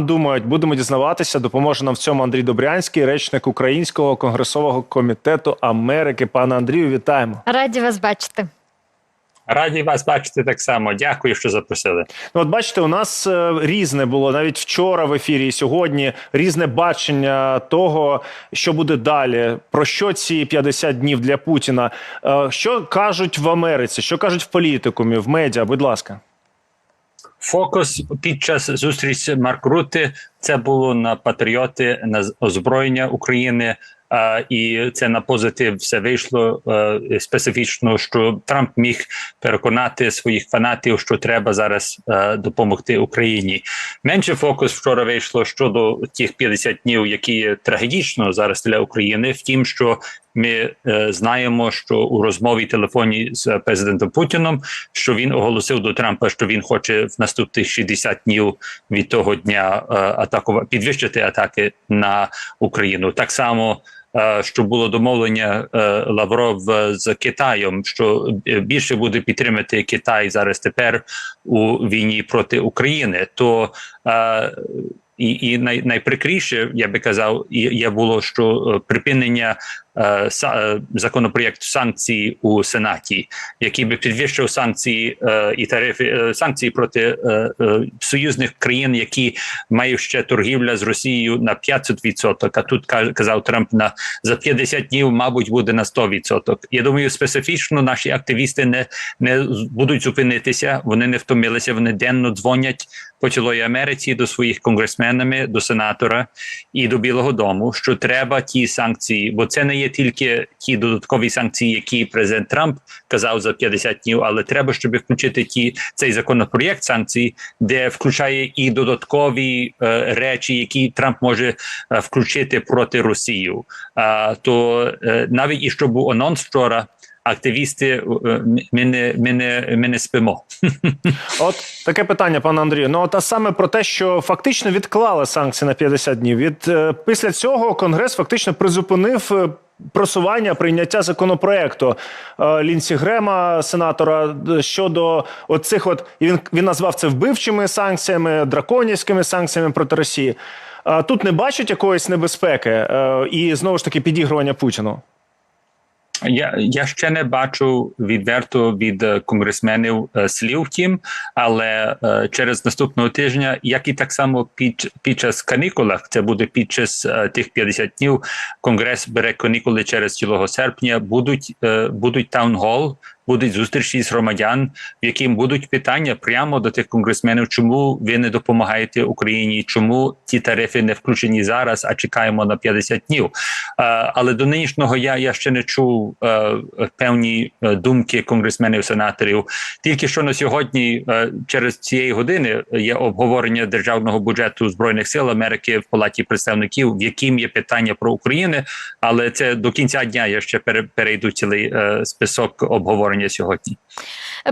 думають, будемо дізнаватися. Допоможе нам в цьому Андрій Добрянський, речник Українського конгресового комітету Америки. Пане Андрію, вітаємо. Раді вас бачити. Раді вас бачити так само. Дякую, що запросили. Ну, от бачите, у нас е, різне було навіть вчора в ефірі і сьогодні різне бачення того, що буде далі. Про що ці 50 днів для Путіна? Е, Що кажуть в Америці? Що кажуть в політикумі, в медіа? Будь ласка. Фокус під час зустрічі Марк Рути це було на патріоти, на озброєння України. А, і це на позитив все вийшло е, специфічно, що Трамп міг переконати своїх фанатів, що треба зараз е, допомогти Україні. Менше фокус вчора вийшло щодо тих 50 днів, які є трагедично зараз для України. Втім, що ми е, знаємо, що у розмові телефоні з президентом Путіном, що він оголосив до Трампа, що він хоче в наступних 60 днів від того дня е, атакувати підвищити атаки на Україну. Так само. е, Що було домовлення е, Лавров е, з Китаєм, що е, більше буде підтримати Китай зараз тепер у війні проти України, то е, і, і най, найприкріше, я би казав, є було, що е, припинення е, е, законопроєкту санкцій у Сенаті, який би підвищив санкції е, і тарифи санкції проти союзних країн, які мають ще торгівля з Росією на 500%, А тут казав Трамп на за 50 днів, мабуть, буде на 100%. Я думаю, специфічно наші активісти не, не будуть зупинитися. Вони не втомилися. Вони денно дзвонять по цілої Америці до своїх конгресменами, до сенатора і до Білого Дому, що треба ті санкції, бо це не є тільки ті додаткові санкції, які президент Трамп казав за 50 днів, але треба, щоб включити ті цей законопроєкт санкцій, де включає і додаткові е, речі, які Трамп може е, включити проти Росію. А то е, навіть і що був анонс вчора. Активісти, е, ми не, ми не, ми не спимо. От таке питання, пане Андрію. Ну от а саме про те, що фактично відклали санкції на 50 днів. Від е, після цього Конгрес фактично призупинив. Е, Просування прийняття законопроекту е, Лінсі Грема, сенатора, щодо оцих, от і він він назвав це вбивчими санкціями, драконівськими санкціями проти Росії. Е, Тут не бачать якоїсь небезпеки е, і знову ж таки підігрування Путіну. Я, я ще не бачу відверто від е, конгресменів е, слів втім, але е, через наступного тижня, як і так само під, під час канікулах, це буде під час тих 50 днів, конгрес бере канікули через цілого серпня, будуть, будуть таунхол, будуть зустрічі з громадян, в яким будуть питання прямо до тих конгресменів, чому ви не допомагаєте Україні, чому ті тарифи не включені зараз, а чекаємо на 50 днів. Е, але до нинішнього я, я ще не чув е, певні е, думки конгресменів, сенаторів. Тільки що на сьогодні, через цієї години, є обговорення державного бюджету збройних сил Америки в палаті представників, в яким є питання про Україну, але це до кінця дня я ще перейду цілий список обговорення сьогодні.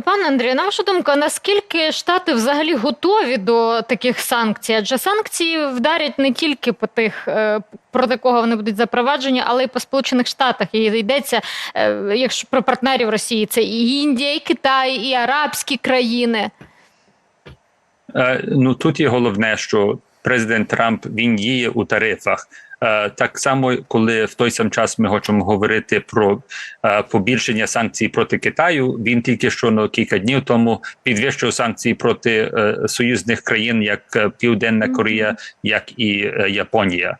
Пане Андрію, на вашу думку, наскільки штати взагалі готові до таких санкцій? Адже санкції вдарять не тільки по тих, е, проти кого вони будуть запроваджені, але й по Сполучених Штатах. І йдеться, е, якщо про партнерів Росії, це і Індія, і Китай, і арабські країни. Е, ну тут є головне, що президент Трамп він діє у тарифах. Е, так само, коли в той сам час ми хочемо говорити про е, побільшення санкцій проти Китаю, він тільки що на кілька днів тому підвищив санкції проти е, союзних країн, як Південна Корея, як і Японія.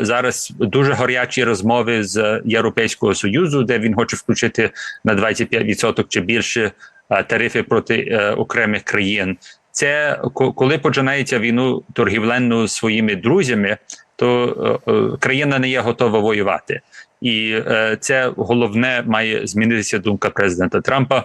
Зараз дуже гарячі розмови з Європейського союзу, де він хоче включити на 25% чи більше тарифи проти окремих країн. Це коли починається війну торгівленну своїми друзями, то е, е, країна не є готова воювати, і е, це головне має змінитися думка президента Трампа.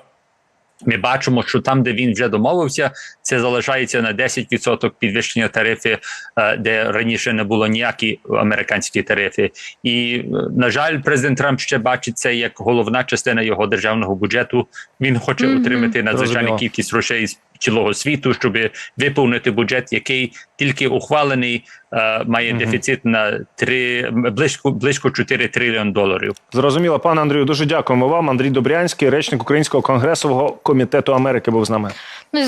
Ми бачимо, що там, де він вже домовився, це залишається на 10% підвищення тарифи, е, де раніше не було ніякі американські тарифи. І на жаль, президент Трамп ще бачить це як головна частина його державного бюджету. Він хоче Мгм. отримати надзвичайну кількість грошей з цілого світу, щоб виповнити бюджет, який тільки ухвалений, е, має угу. дефіцит на 3, близько близько 4 трильйон доларів. Зрозуміло, пане Андрію, дуже дякуємо вам. Андрій Добрянський, речник Українського конгресового комітету Америки, був з нами. Ну,